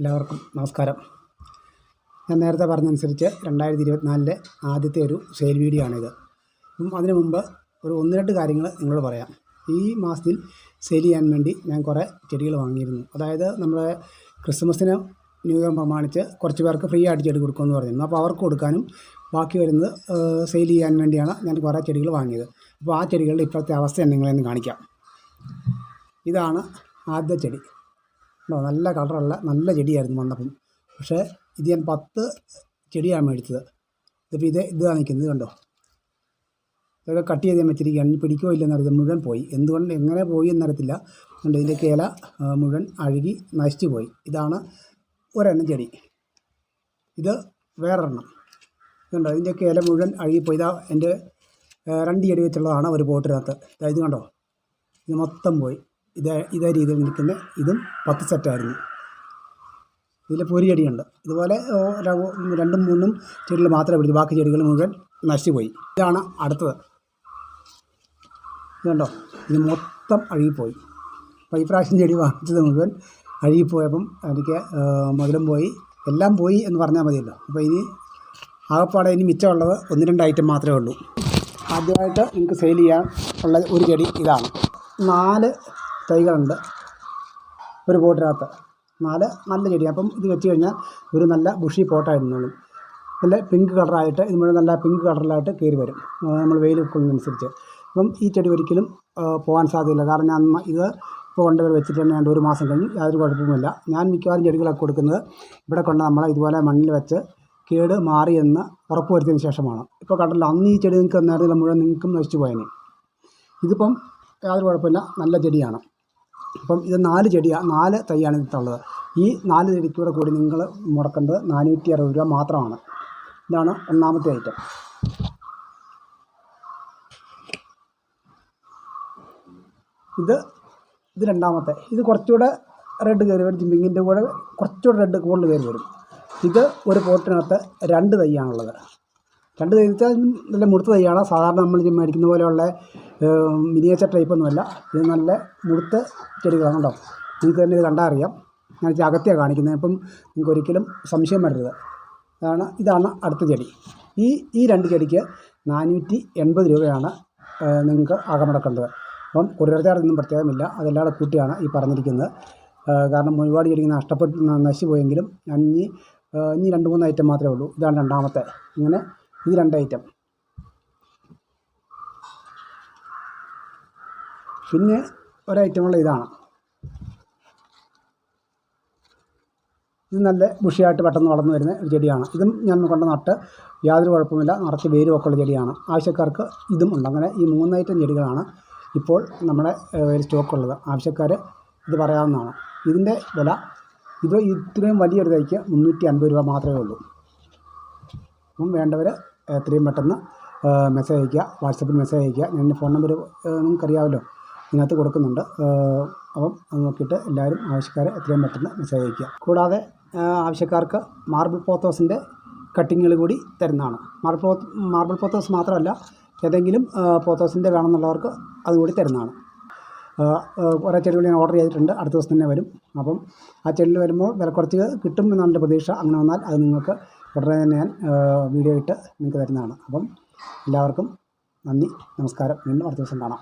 എല്ലാവർക്കും നമസ്കാരം. ഞാൻ നേരത്തെ പറഞ്ഞനുസരിച്ച് രണ്ടായിരത്തി ഇരുപത്തിനാലിലെ ആദ്യത്തെ ഒരു സെയിൽ വീഡിയോ ആണിത്. അതിനു മുമ്പ് ഒരു ഒന്ന് രണ്ട് കാര്യങ്ങൾ നിങ്ങളോട് പറയാം. ഈ മാസത്തിൽ സെയിൽ ചെയ്യാൻ വേണ്ടി ഞാൻ കുറേ ചെടികൾ വാങ്ങിയിരുന്നു. അതായത് നമ്മുടെ ക്രിസ്മസിന് ന്യൂ ഇയർ പ്രമാണിച്ച് കുറച്ച് പേർക്ക് ഫ്രീ ആയിട്ട് ചെടി കൊടുക്കുമെന്ന് പറഞ്ഞിരുന്നു. അപ്പോൾ അവർക്ക് കൊടുക്കാനും ബാക്കി വരുന്നത് സെയിൽ ചെയ്യാൻ വേണ്ടിയാണ് ഞാൻ കുറേ ചെടികൾ വാങ്ങിയത്. അപ്പോൾ ആ ചെടികളുടെ ഇപ്പോഴത്തെ അവസ്ഥ നിങ്ങളെ ഒന്ന് കാണിക്കാം. ഇതാണ് ആദ്യ ചെടി. ഉണ്ടോ നല്ല കളറുള്ള നല്ല ചെടിയായിരുന്നു വന്നപ്പം. പക്ഷേ ഇത് ഞാൻ പത്ത് ചെടിയാണ് മേടിച്ചത്. ഇതിപ്പോൾ ഇത് ഇതാണ് നിൽക്കുന്നത് കണ്ടോ? ഇതൊക്കെ കട്ട് ചെയ്ത് ഞാൻ വെച്ചിരിക്കുകയാണ്. ഇനി പിടിക്കോ ഇല്ലെന്ന് അറിയാം മുഴുവൻ പോയി. എന്തുകൊണ്ട് എങ്ങനെ പോയി എന്നറിയത്തില്ല. അതുകൊണ്ട് ഇതിന്റെ കേല മുഴുവൻ അഴുകി നശിച്ചു പോയി. ഇതാണ് ഒരെണ്ണം ചെടി. ഇത് വേറൊരെണ്ണം. ഇതുണ്ടോ ഇതിന്റെ കേല മുഴുവൻ അഴുകിപ്പോയി. ഇതാ എന്റെ രണ്ട് ചെടി വെച്ചുള്ളതാണ് ഒരു പോട്ടിനകത്ത്. ഇതാ ഇത് കണ്ടോ? ഇത് മൊത്തം പോയി. ഇതേ ഇതേ രീതിയിൽ നിൽക്കുന്ന ഇതും പത്ത് സെറ്റായിരുന്നു ഇതിൽ പൊരിയടിയുണ്ട്. ഇതുപോലെ രണ്ടും മൂന്നും ചെടികൾ മാത്രമേ പിടിച്ചു ബാക്കി ചെടികൾ മുഴുവൻ നശിപ്പോയി പോയി ഇതാണ് അടുത്തത്. ഇതുണ്ടോ ഇത് മൊത്തം അഴുകിപ്പോയി. അപ്പോൾ ഈ പ്രാവശ്യം ചെടി വാങ്ങിച്ചത് മുഴുവൻ അഴുകിപ്പോയപ്പം എനിക്ക് മുതലും പോയി. എല്ലാം പോയി എന്ന് പറഞ്ഞാൽ മതിയല്ലോ. അപ്പോൾ ഇനി ആകപ്പാടെ ഇനി മിച്ചമുള്ളത് ഒന്ന് രണ്ട് ഐറ്റം മാത്രമേ ഉള്ളൂ. ആദ്യമായിട്ട് നിങ്ങൾക്ക് സെയിൽ ചെയ്യാൻ ഉള്ള ഒരു ചെടി ഇതാണ്. നാല് തൈകളുണ്ട്. ഒരു പോട്ടിനകത്ത് നാല് നല്ല ചെടി. അപ്പം ഇത് വെച്ച് കഴിഞ്ഞാൽ ഒരു നല്ല ബുഷി പോട്ടായിരുന്നോളും നല്ല പിങ്ക് കളറായിട്ട് ഇത് മുഴുവൻ നല്ല പിങ്ക് കളറിലായിട്ട് കയറി വരും. നമ്മൾ വെയിൽ കൊള്ളുന്നതനുസരിച്ച് അപ്പം ഈ ചെടി ഒരിക്കലും പോകാൻ സാധ്യതയില്ല. കാരണം ഞാൻ ഇത് ഇപ്പോൾ കൊണ്ടുപോയി വെച്ചിട്ട് തന്നെ രണ്ട് ഒരു മാസം കഴിഞ്ഞ് യാതൊരു കുഴപ്പവുമില്ല. ഞാൻ മിക്കവാറും ചെടികളൊക്കെ കൊടുക്കുന്നത് ഇവിടെ കൊണ്ട് നമ്മൾ ഇതുപോലെ മണ്ണിൽ വെച്ച് കേട് മാറി എന്ന് ഉറപ്പ് വരുത്തിയതിന് ശേഷമാണ്. ഇപ്പോൾ കണ്ടല്ലോ അന്ന് ഈ ചെടി നിങ്ങൾക്ക് നേരത്തെ മുഴുവൻ നിങ്ങൾക്കും നശിച്ചു പോയേനെ. ഇതിപ്പം യാതൊരു കുഴപ്പമില്ല നല്ല ചെടിയാണ്. അപ്പം ഇത് നാല് ചെടിയാണ് നാല് തൈയാണ് ഇതിട്ടുള്ളത് ഈ നാല് ചെടിക്കൂടെ കൂടി നിങ്ങൾ മുടക്കേണ്ടത് നാനൂറ്റി അറുപത് രൂപ മാത്രമാണ്. ഇതാണ് ഒന്നാമത്തെ ഐറ്റം ഇത് ഇത് രണ്ടാമത്തെ. ഇത് കുറച്ചുകൂടെ റെഡ് കയറി വരും ജിമ്മിങ്ങിന്റെ കൂടെ കുറച്ചുകൂടെ റെഡ് കൂടുതൽ കയറി വരും. ഇത് ഒരു പോട്ടിനകത്ത് രണ്ട് തൈയാണുള്ളത്. രണ്ട് തൈ നല്ല മുടുത്ത തൈയാണ്. സാധാരണ നമ്മൾ മേടിക്കുന്ന പോലെയുള്ള മിനിയേച്ചർ ടൈപ്പൊന്നുമല്ല ഇത് നല്ല മുടുത്ത ചെടികളാണ് കേട്ടോ. നിങ്ങൾക്ക് തന്നെ ഇത് കണ്ടാൽ അറിയാം. ഞാൻ അകത്തെയാണ് കാണിക്കുന്നത്. അപ്പം നിങ്ങൾക്ക് ഒരിക്കലും സംശയം വരരുത്. അതാണ് ഇതാണ് അടുത്ത ചെടി. ഈ ഈ രണ്ട് ചെടിക്ക് നാനൂറ്റി എൺപത് രൂപയാണ് നിങ്ങൾക്ക് അകമടക്കേണ്ടത് മുടക്കേണ്ടത് അപ്പം കൊറിയർ പ്രത്യേകമില്ല. അതെല്ലാം കൂട്ടിയാണ് ഈ പറഞ്ഞിരിക്കുന്നത്. കാരണം ഒരുപാട് ചെടി നഷ്ടപ്പെട്ട് നശിച്ചു പോയെങ്കിലും ഞാൻ ഇനി ഇനി രണ്ട് മൂന്ന് ഐറ്റം മാത്രമേ ഉള്ളൂ. ഇതാണ് രണ്ടാമത്തെ. ഇങ്ങനെ ഇത് രണ്ട് ഐറ്റം പിന്നെ ഒരൈറ്റമുള്ള ഇതാണ്. ഇത് നല്ല ബുഷിയായിട്ട് പെട്ടെന്ന് വളർന്നു വരുന്ന ഒരു ചെടിയാണ്. ഇതും ഞാൻ കൊണ്ട് നട്ട് യാതൊരു കുഴപ്പമില്ല നിറച്ച് വേരും ഒക്കെ ഉള്ള ചെടിയാണ്. ആവശ്യക്കാർക്ക് ഇതും ഉണ്ട്. അങ്ങനെ ഈ മൂന്ന് ഐറ്റം ചെടികളാണ് ഇപ്പോൾ നമ്മുടെ സ്റ്റോക്ക് ഉള്ളത് ആവശ്യക്കാർ ഇത് പറയാവുന്നതാണ്. ഇതിന്റെ വില ഇത് ഇത്രയും വലിയൊരു തൈക്ക് മുന്നൂറ്റി അൻപത് രൂപ മാത്രമേ ഉള്ളൂ. അപ്പം വേണ്ടവർ എത്രയും പെട്ടെന്ന് മെസ്സേജ് അയയ്ക്കുക വാട്സപ്പിൽ മെസ്സേജ് അയയ്ക്കുക. ഞാൻ ഫോൺ നമ്പർ നിങ്ങൾക്കറിയാമല്ലോ. ഇതിനകത്ത് കൊടുക്കുന്നുണ്ട്. അപ്പം അത് നോക്കിയിട്ട് എല്ലാവരും ആവശ്യക്കാരെ എത്രയും പെട്ടെന്ന് മെസ്സേജ് അയയ്ക്കുക. കൂടാതെ ആവശ്യക്കാർക്ക് മാർബിൾ പോത്തോസിന്റെ കട്ടിങ്ങുകൾ കൂടി തരുന്നതാണ്. മാർബിൾ പോ മാർബിൾ പോത്തോസ് മാത്രമല്ല ഏതെങ്കിലും പോത്തോസിന്റെ വേണമെന്നുള്ളവർക്ക് അതുകൂടി തരുന്നതാണ്. കുറേ ചെടികൾ ഞാൻ ഓർഡർ ചെയ്തിട്ടുണ്ട്. അടുത്ത ദിവസം തന്നെ വരും. അപ്പം ആ ചെടികൾ വരുമ്പോൾ വില കുറച്ച് കിട്ടും എന്റെ പ്രതീക്ഷ. അങ്ങനെ വന്നാൽ അത് നിങ്ങൾക്ക് ഉടനെ തന്നെ ഞാൻ വീഡിയോ ഇട്ട് നിങ്ങൾക്ക് തരുന്നതാണ്. അപ്പം എല്ലാവർക്കും നന്ദി നമസ്കാരം. വീണ്ടും അടുത്ത ദിവസം കാണാം.